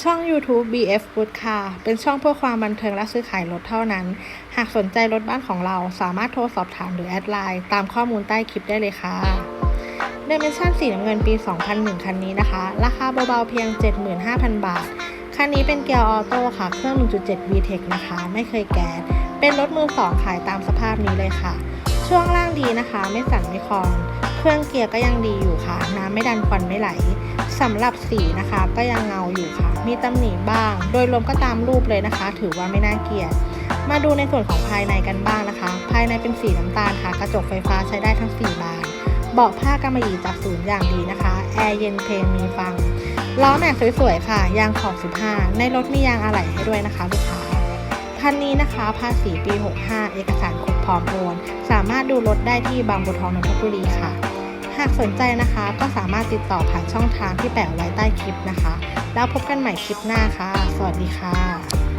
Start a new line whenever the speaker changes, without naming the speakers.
ช่อง YouTube BF Good ค่ะเป็นช่องเพื่อความบันเทิงและซื้อขายรถเท่านั้น หากสนใจรถบ้านของเราสามารถโทรสอบถามหรือแอดไลน์ตามข้อมูลใต้คลิปได้เลยค่ะ d i m e n s i o n สีน้ำเงินปี 2001 คันนี้นะคะ ราคาเบาๆเพียง 75,000 บาท คันนี้เป็นเกียร์ออโต้ค่ะ เครื่อง 1.7 VTEC นะคะ ไม่เคยแก๊ส เป็นรถมือสองขายตามสภาพนี้เลยค่ะ ช่วงล่างดีนะคะ ไม่สั่นไม่คลอน เครื่องเกียร์ก็ยังดีอยู่ค่ะ น้ำไม่ดันควันไม่ไหลสำหรับสีนะคะก็ยังเงาอยู่ค่ะ มีตำหนิบ้าง โดยรวมก็ตามรูปเลยนะคะ ถือว่าไม่น่าเกลียด มาดูในส่วนของภายในกันบ้างนะคะ ภายในเป็นสีน้ำตาลค่ะ กระจกไฟฟ้าใช้ได้ทั้ง 4 บาน เบาะผ้ากำมะหยี่จากศูนย์อย่างดีนะคะ แอร์เย็นเพลงมีฟัง ล้อแม็กสวยๆค่ะ ยางขอบ 15 ในรถมียางอะไหล่ให้ด้วยนะคะลูกค้าคันนี้นะคะ ภาษีปี 65 เอกสารครบพร้อมโอน สามารถดูรถได้ที่บางบัวทองนนทบุรีค่ะ หากสนใจนะคะก็สามารถติดต่อผ่านช่องทางที่แปะไว้ใต้คลิปนะคะ แล้วพบกันใหม่คลิปหน้าค่ะ สวัสดีค่ะ